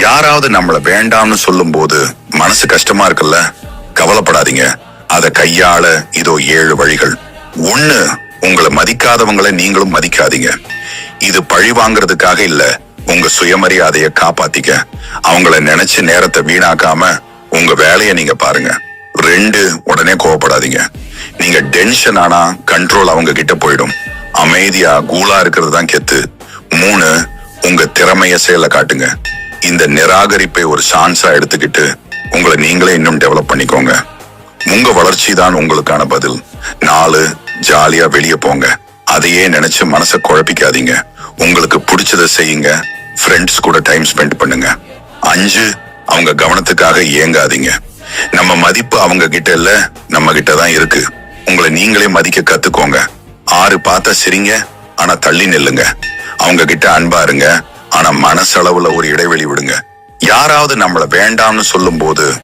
யாராவது நம்மள வேண்டாம்னு சொல்லும் போது மனசு கஷ்டமா இருக்குல்ல? கவலைப்படாதீங்க. அதை கையாள இதோ ஏழு வழிகள். ஒண்ணு உங்களை மதிக்காதவங்களை நீங்களும் மதிக்காதீங்க. இது பழி வாங்குறதுக்காக இல்ல. உங்க சுயமரியாதைய காப்பாத்திக்க. அவங்கள நினைச்சு நேரத்தை வீணாக்காம உங்க வேலையை நீங்க பாருங்க. ரெண்டு உடனே கோவப்படாதீங்க. நீங்க டென்ஷன் ஆனா கண்ட்ரோல் அவங்க கிட்ட போயிடும். அமைதியா கூலா இருக்கிறது தான் கெத்து. மூணு உங்க திறமைய செயல காட்டுங்க. இந்த நிராகரிப்பை ஒரு சான்ஸா எடுத்துக்கிட்டு உங்களை நீங்களே இன்னும் டெவலப் பண்ணிக்கோங்க. உங்க வளர்ச்சி தான் உங்களுக்கான பதில். நாலு ஜாலியா வெளியே போங்க. அதையே நினைச்சு மனசை குழப்பிக்காதீங்க. உங்களுக்கு பிடிச்சதை செய்யுங்க. ஃப்ரெண்ட்ஸ் கூட டைம் ஸ்பெண்ட் பண்ணுங்க. அஞ்சு அவங்க கவனத்துக்காக ஏங்காதீங்க நம்ம மதிப்பு அவங்க கிட்ட இல்ல நம்ம கிட்ட தான் இருக்கு. உங்களை நீங்களே மதிக்க கத்துக்கோங்க. ஆறு பார்த்தா சிரிங்க ஆனா தள்ளி நில்லுங்க. அவங்க கிட்ட அன்பா இருங்க. ஆனா மனசளவுல ஒரு இடைவெளி விடுங்க. யாராவது நம்மள வேண்டாம்னு சொல்லும் போது